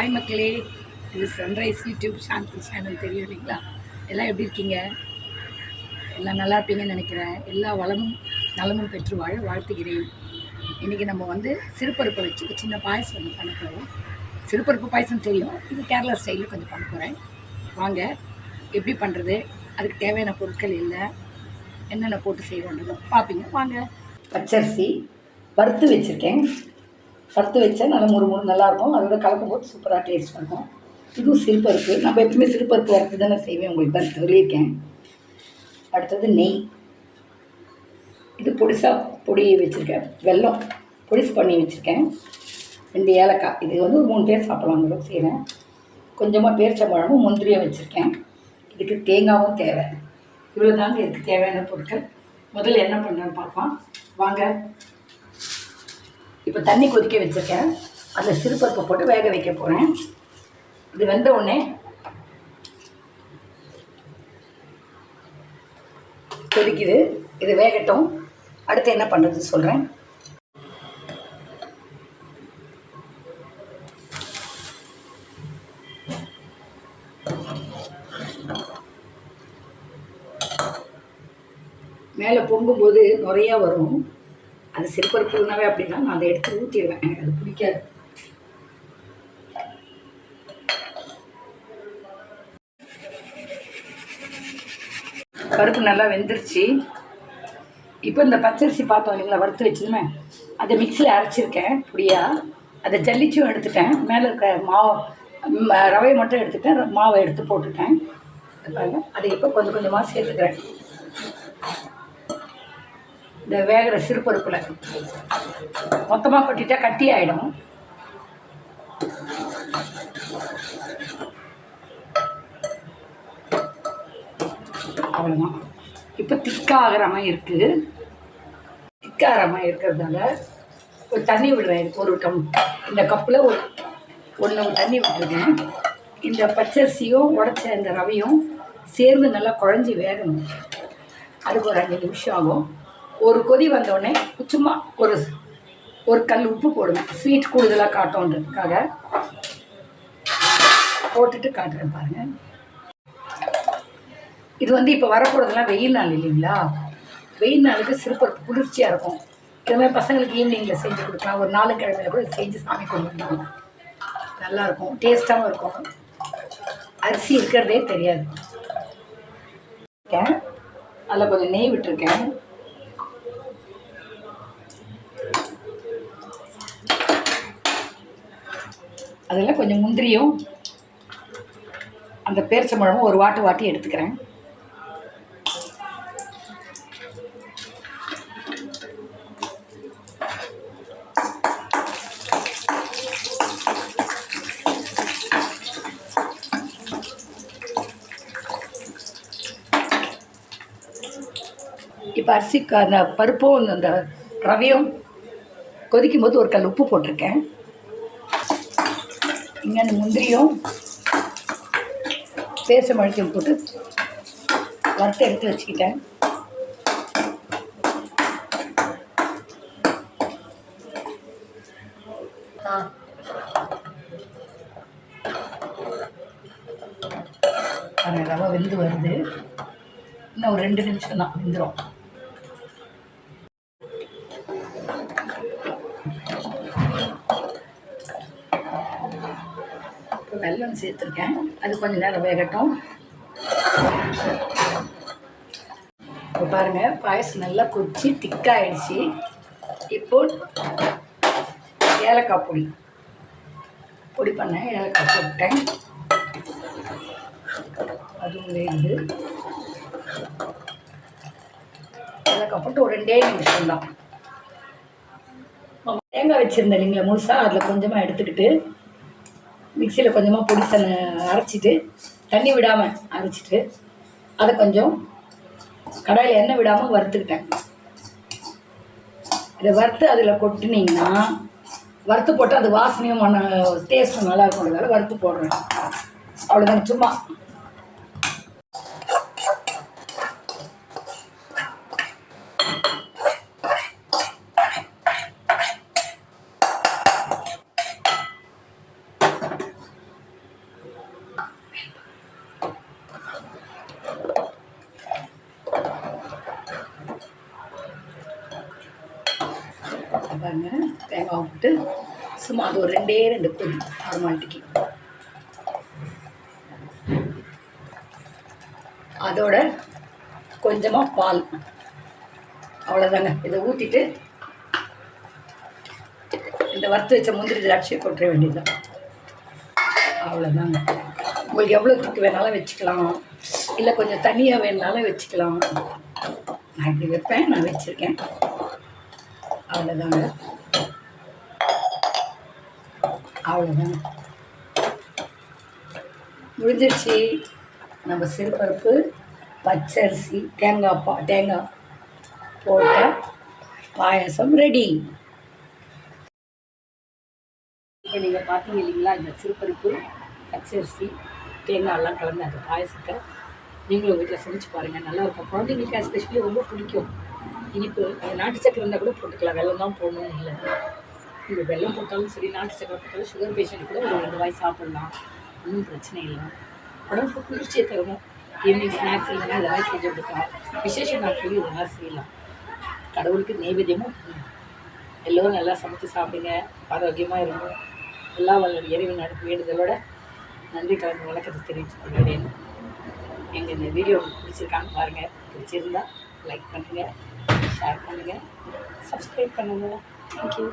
Hi மக்களே இது sunrise YouTube சாந்தி channel தெரியும் இல்லைங்களா? எல்லாம் எப்படி இருக்கீங்க? எல்லாம் நல்லா இருப்பீங்கன்னு நினைக்கிறேன். எல்லா வளமும் நலமும் பெற்று வாழ வாழ்த்துகிறேன். இன்றைக்கி நம்ம வந்து சிறுபருப்பை வச்சு ஒரு சின்ன பாயசம் வந்து பண்ண போகிறோம் சிறுபருப்பு பாயசம் தெரியும். இது கேரளா ஸ்டைலில் கொஞ்சம் பண்ண போகிறேன் வாங்க எப்படி பண்ணுறது அதுக்கு தேவையான பொருட்கள் இல்லை என்னென்ன போட்டு செய்வோன்றதை பார்ப்பீங்க. வாங்க. பச்சரிசி வறுத்து வச்சுருக்கேன். வறுத்து வச்சா நல்லா முறு முறு நல்லாயிருக்கும். அதோட கலக்கும் போது சூப்பராக டேஸ்ட் இருக்கும். இதுவும் சிறுபருப்பு. நம்ம எப்பவுமே சிறுபருப்பு வறுத்து தானே செய்வேன். உங்களுக்கு தான் சொல்லியிருக்கேன். அடுத்தது நெய். இது பொடிசாக பொடி வச்சுருக்கேன். வெல்லம் பொடிசு பண்ணி வச்சுருக்கேன். ரெண்டு ஏலக்காய். இது வந்து ஒரு மூணு பேர் சாப்பிடலாம் அளவுக்கு செய்கிறேன் கொஞ்சமாக பேரிச்சம்பழமும் முந்திரியும் வச்சுருக்கேன். இதுக்கு தேங்காவும் தேவை. இவ்வளோ தாங்க இதுக்கு தேவையான பொருட்கள். முதல்ல என்ன பண்ணுறேன்னு பார்ப்போம். வாங்க. இப்போ தண்ணி கொதிக்க வச்சுருக்கேன். அதில் சிறுபருப்பை போட்டு வேக வைக்க போகிறேன். இது வெந்த உடனே கொதிக்குது. இது வேகட்டும். அடுத்து என்ன பண்ணுறது சொல்கிறேன். மேலே பொங்கும்போது நிறையா வரும். அது சிறுபருப்புனாவே அப்படின்னா நான் அதை எடுத்து ஊற்றிடுவேன் எனக்கு அது பிடிக்காது. பருப்பு நல்லா வெந்துருச்சு. இப்போ இந்த பச்சரிசி பார்த்தோம் இல்லைங்களா வறுத்து வச்சதுமே அதை மிக்சியில் அரைச்சிருக்கேன் பொடியா. அதை ஜல்லிச்சும் எடுத்துட்டேன். மேலே இருக்க மாவு ரவையை மட்டும் எடுத்துட்டேன். மாவை எடுத்து போட்டுட்டேன். அதை இப்போ கொஞ்சம் கொஞ்சமாக சேர்த்துக்கிறேன். இந்த வேகிற சிறுபருப்பில். மொத்தமாக கொட்டிட்டா கட்டி ஆகிடும் அவ்வளோதான் இப்போ திக்காகிற மாதிரி இருக்குது திக்காகிற மாதிரி இருக்கிறதால ஒரு தண்ணி விடுவேன் ஒரு கம் இந்த கப்பில் ஒரு ஒன்று தண்ணி விட்டுருக்கேன். இந்த பச்சரிசியும் உடச்ச இந்த ரவையும் சேர்ந்து நல்லா குழஞ்சி வேகணும். அதுக்கு ஒரு அஞ்சு நிமிஷம் ஆகும். ஒரு கொதி வந்தோடனே சும்மா ஒரு ஒரு கல் உப்பு போடுவேன். ஸ்வீட் கூடுதலாக காட்டோன்றதுக்காக. போட்டுட்டு காட்டுறேன் பாருங்கள் இது வந்து இப்போ வரப்போகிறதுலாம் வெயில் நாள் இல்லைங்களா? வெயில் நாளுக்கு சிறுபருப்பு குளிர்ச்சியாக இருக்கும். இதுமாதிரி பசங்களுக்கு ஈவினிங்கில் செஞ்சு கொடுக்கலாம். ஒரு நாலு கிழமையில கூட செஞ்சு சாமி கொண்டு கும்பிடலாம் நல்லாயிருக்கும் டேஸ்ட்டாகவும் இருக்கும். அரிசி இருக்கிறதே தெரியாது. நல்லா அதில் கொஞ்சம் நெய் விட்டுருக்கேன். அதில் கொஞ்சம் முந்திரியும் அந்த பேரிச்சம்பழமும் ஒரு வாட்டு வாட்டி எடுத்துக்கிறேன். இப்போ அரிசிக்கு அந்த பருப்பும் அந்த ரவையும் கொதிக்கும் போது ஒரு கல் உப்பு போட்டிருக்கேன். இங்கே அந்த முந்திரியும் பேச மழைக்கும் போட்டு வறுத்து எடுத்து வச்சுக்கிட்டேன். ரவை வெந்து வருது. இன்னும் ஒரு ரெண்டு நிமிஷம் தான் வெந்துடும் இப்போ வெல்லம் சேர்த்துருக்கேன். அது கொஞ்சம் நேரம் வேகட்டும். இப்போ பாருங்கள் பாயசம் நல்லா கொச்சி திக்காயிடுச்சு. இப்போ ஏலக்காய் பொடி. பொடி பண்ணேன் ஏலக்காய் போட்டேன் அதுவும் வேகுது. ஏலக்காய் போட்டு ஒரு ரெண்டே நிமிஷம் தான். தேங்காய் வச்சுருந்தேன் இல்லைங்களா முழுசாக அதில் கொஞ்சமாக எடுத்துக்கிட்டு மிக்சியில் கொஞ்சமாக பொடி அரைச்சிட்டு தண்ணி விடாமல் அரைச்சிட்டு அதை கொஞ்சம் கடாயில் எண்ணெய் விடாமல் வறுத்துக்கிட்டேன். இதை வறுத்து அதில் கொட்டினீங்கன்னா வறுத்து போட்டு அது வாசனையும் மன டேஸ்ட்டும் நல்லா இருக்கும்ன்றதால வறுத்து போடுறேன். அவ்வளோதான் சும்மா. அவ்வளோதாங்க தேங்காய் விட்டு சும்மா அது ஒரு ரெண்டே ரெண்டு கொதி ஃபார்மாலிட்டிக்கு அதோட கொஞ்சமாக பால். அவ்வளோதாங்க இதை ஊற்றிட்டு இந்த வறுத்து வச்ச முந்திரி திராட்சையை கொட்டுற வேண்டியதுதான். அவ்வளோதாங்க உங்களுக்கு எவ்வளோ தூக்கு வேணாலும் வச்சுக்கலாம். இல்லை கொஞ்சம் தனியாக வேணுனாலும் வச்சுக்கலாம். நான் இப்படி வைப்பேன் நான் வச்சுருக்கேன். அவ்வளோதாங்க அவ்வளோதாங்க முடிஞ்சிருச்சு. நம்ம சிறுபருப்பு பச்சரிசி தேங்காய் பா தேங்காய் போட்ட பாயாசம் ரெடி இப்போ நீங்கள் பார்த்தீங்க இல்லைங்களா இந்த சிறுபருப்பு பச்சரிசி தேங்காயெல்லாம் கலந்து அந்த பாயசத்தை நீங்களும் வீட்டில் சமைச்சு பாருங்கள் நல்லா இருக்கும். குழந்தைங்களுக்கு எஸ்பெஷலி ரொம்ப பிடிக்கும். இனிப்பு நாட்டு சக்கரை இருந்தால் கூட போட்டுக்கலாம். வெல்லம் தான் போடணும்னு இல்லை. நீங்கள் வெல்லம் போட்டாலும் சரி நாட்டு சக்கரை போட்டாலும் சுகர் பேஷண்ட் கூட ஒரு ரெண்டு வாய் சாப்பிட்லாம். ஒன்றும் பிரச்சனை இல்லை. உடம்புக்கு குளிர்ச்சியை தரும்? ஈவினிங் ஸ்நாக்ஸ் இல்லைன்னா இதெல்லாம் செஞ்சு கொடுக்கலாம். விசேஷ நாட்கள் இதெல்லாம் செய்யலாம். கடவுளுக்கு நைவேத்தியமும் எல்லோரும் நல்லா சமைச்சு சாப்பிடுங்க. ஆரோக்கியமாக இருக்கும் எல்லா வல்ல இறைவன் அடுப்பு வேண்டுதலோட நன்றி கலந்து வணக்கத்தை தெரிவித்துக் கொள்கிறேன். எங்கள் இந்த வீடியோ பிடிச்சிருக்கான்னு பாருங்கள் பிடிச்சிருந்தா லைக் பண்ணுங்கள் ஷேர் பண்ணுங்கள் சப்ஸ்கிரைப் பண்ணுங்கள் தேங்க்யூ